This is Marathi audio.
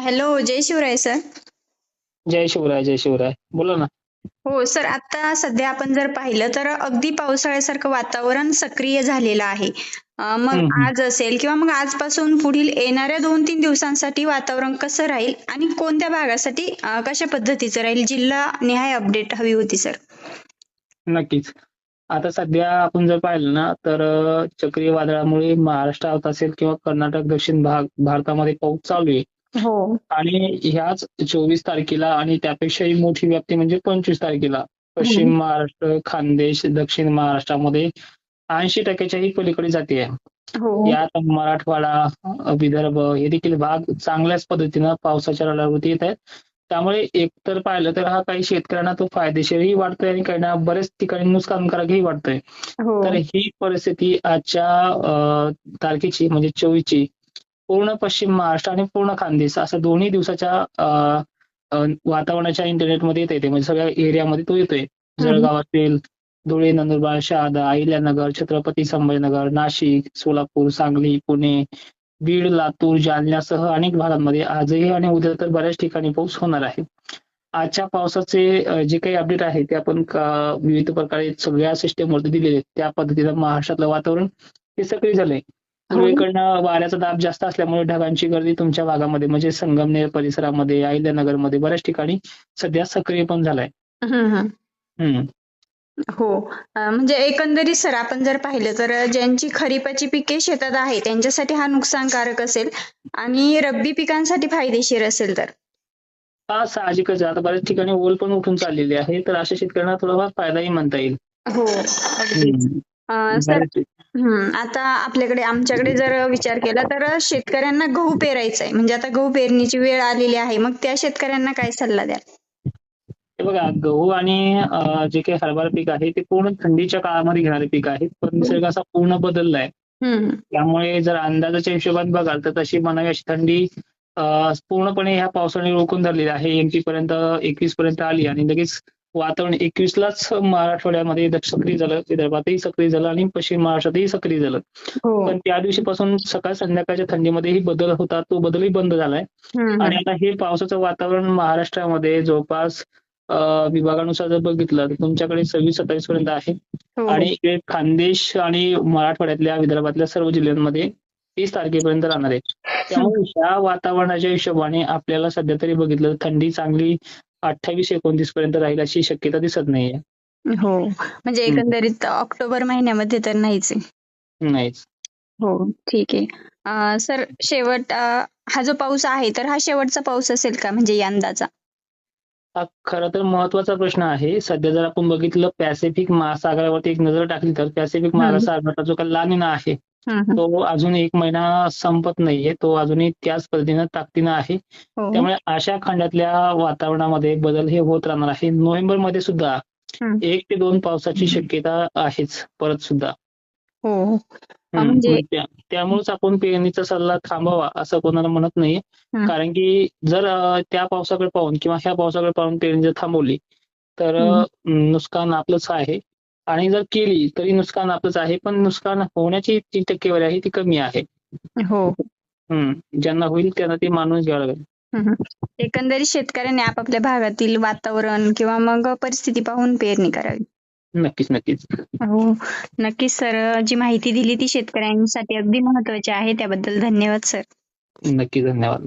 हॅलो जय शिवराय सर जय शिवराय जय शिवराय. बोला ना. हो सर आता सध्या आपण जर पाहिलं तर अगदी पावसाळ्यासारखं वातावरण सक्रिय झालेलं आहे. मग. आज असेल किंवा मग आजपासून पुढील येणाऱ्या दोन तीन दिवसांसाठी वातावरण कसं राहील आणि कोणत्या भागासाठी कशा पद्धतीचं राहील जिल्हा निहाय अपडेट हवी होती सर नक्कीच. आता सध्या आपण जर पाहिलं ना तर अं, चक्रीवादळामुळे महाराष्ट्रात असेल किंवा कर्नाटक दक्षिण भाग भारतामध्ये पाऊस चालू आहे. हो. आणि ह्याच चोवीस तारखेला आणि त्यापेक्षाही मोठी व्याप्ती म्हणजे पंचवीस तारखेला पश्चिम महाराष्ट्र खानदेश दक्षिण महाराष्ट्रामध्ये ऐंशी टक्क्याच्याही पलीकडे जाते हो. यात मराठवाडा विदर्भ हे देखील भाग चांगल्याच पद्धतीनं पावसाच्या रडावरती येत आहेत. त्यामुळे एकतर पाहिलं तर हा काही शेतकऱ्यांना तो फायदेशीरही वाटतोय आणि काही बरेच ठिकाणी नुकसानकारकही वाटतोय. हो. तर ही परिस्थिती आजच्या तारखेची म्हणजे चोवीसची पूर्ण पश्चिम महाराष्ट्र आणि पूर्ण खानदेश असं दोन्ही दिवसाच्या वातावरणाच्या इंटरनेटमध्ये येते म्हणजे सगळ्या एरियामध्ये तो येतोय. जळगाव असेल धुळे नंदुरबार शहादा अहिल्यानगर छत्रपती संभाजीनगर नाशिक सोलापूर सांगली पुणे बीड लातूर जालन्यासह अनेक भागांमध्ये आजही आणि उद्या तर बऱ्याच ठिकाणी पाऊस होणार आहे. आजच्या पावसाचे जे काही अपडेट आहे ते आपण विविध प्रकारे सगळ्या सिस्टीमवरती दिलेले त्या पद्धतीनं महाराष्ट्रातलं वातावरण हे सक्रिय झालंय. पूर्वेकडनं वाऱ्याचा दाब जास्त असल्यामुळे ढगांची गर्दी तुमच्या भागामध्ये म्हणजे संगमनेर परिसरामध्ये अहिल्यानगरमध्ये बऱ्याच ठिकाणी सध्या सक्रिय पण झालाय. हम्म. हो. म्हणजे एकंदरीत सर आपण जर पाहिलं तर ज्यांची खरीपाची पिके शेतात आहे त्यांच्यासाठी हा नुकसानकारक असेल आणि रब्बी पिकांसाठी फायदेशीर असेल तर? हा साहजिकच आता बऱ्याच ठिकाणी ओल पण उठून चाललेली आहे तर अशा शेतकऱ्यांना थोडाफार फायदाही म्हणता येईल. हो सर हम्म आता आपल्याकडे आमच्याकडे जर विचार केला तर शेतकऱ्यांना गहू पेरायचा आहे म्हणजे आता गहू पेरणीची वेळ आलेली आहे. मग त्या शेतकऱ्यांना काय सल्ला द्याल? हे बघा गहू आणि जे काही हरभरा पीक आहे ते पूर्ण थंडीच्या काळामध्ये घेणारे पीक आहे. पण निसर्ग असा पूर्ण बदललाय. हम्म. त्यामुळे जर अंदाजाच्या हिशोबात बघाल तर तशी म्हणावी अशी थंडी पूर्णपणे ह्या पावसाने रोखून धरलेली आहे. एमपी पर्यंत एकवीस पर्यंत आली आणि लगेच वातावरण एकवीसलाच मराठवाड्यामध्ये सक्रिय झालं विदर्भातही सक्रिय झालं आणि पश्चिम महाराष्ट्रातही सक्रिय झालं. हो. पण त्या दिवशीपासून सकाळ संध्याकाळच्या थंडीमध्येही बदल होता तो बदलही बंद झालाय. आणि आता हे पावसाचं वातावरण महाराष्ट्रामध्ये जवळपास विभागानुसार जर बघितलं तर तुमच्याकडे सव्वीस सत्तावीस पर्यंत आहे. हो. आणि खानदेश आणि मराठवाड्यातल्या विदर्भातल्या सर्व जिल्ह्यांमध्ये तीस तारखेपर्यंत राहणार आहे. त्यामुळे ह्या वातावरणाच्या हिशोबाने आपल्याला सध्या तरी बघितलं थंडी चांगली अठ्ठावीस एकोणतीस पर्यंत राहील अशी शक्यता दिसत नाहीये. हो. म्हणजे एकंदरीत ऑक्टोबर महिन्यामध्ये तर नाहीच आहे. नाहीच. हो ठीक आहे. सर शेवट हा जो पाऊस आहे तर हा शेवटचा पाऊस असेल का म्हणजे यंदाचा? हा खरं तर महत्त्वाचा प्रश्न आहे. सध्या जर आपण बघितलं पॅसिफिक महासागरावरती एक नजर टाकली तर पॅसिफिक महासागराचा जो काही लानिना आहे. तो अजून एक महिना संपत नाहीये. तो अजूनही त्याच पद्धतीनं ताकदीनं आहे. हो. त्यामुळे अशा खंडातल्या वातावरणामध्ये बदल हे होत राहणार आहे. नोव्हेंबरमध्ये सुद्धा. एक ते दोन पावसाची शक्यता आहेच परत सुद्धा. हो. म्हणजे- त्यामुळेच आपण पेरणीचा सल्ला थांबवा असं कोणाला म्हणत नाही. कारण की जर त्या पावसाकडे पाहून किंवा ह्या पावसाकडे पाहून पेरणी जर थांबवली तर नुकसान आपलंच आहे. आणि जर केली तरी नुकसान आपलंच आहे पण नुकसान होण्याची जी टक्केवारी आहे ती कमी आहे. हो. हम्म. ज्यांना होईल त्यांना ते मानून घ्यावं लागेल. एकंदरीत शेतकऱ्यांनी आपापल्या भागातील वातावरण किंवा मग परिस्थिती पाहून पेरणी करावी. नक्कीच नक्कीच. हो. नक्कीच सर. जी माहिती दिली ती शेतकऱ्यांसाठी अगदी महत्वाची आहे. त्याबद्दल धन्यवाद सर. नक्की धन्यवाद.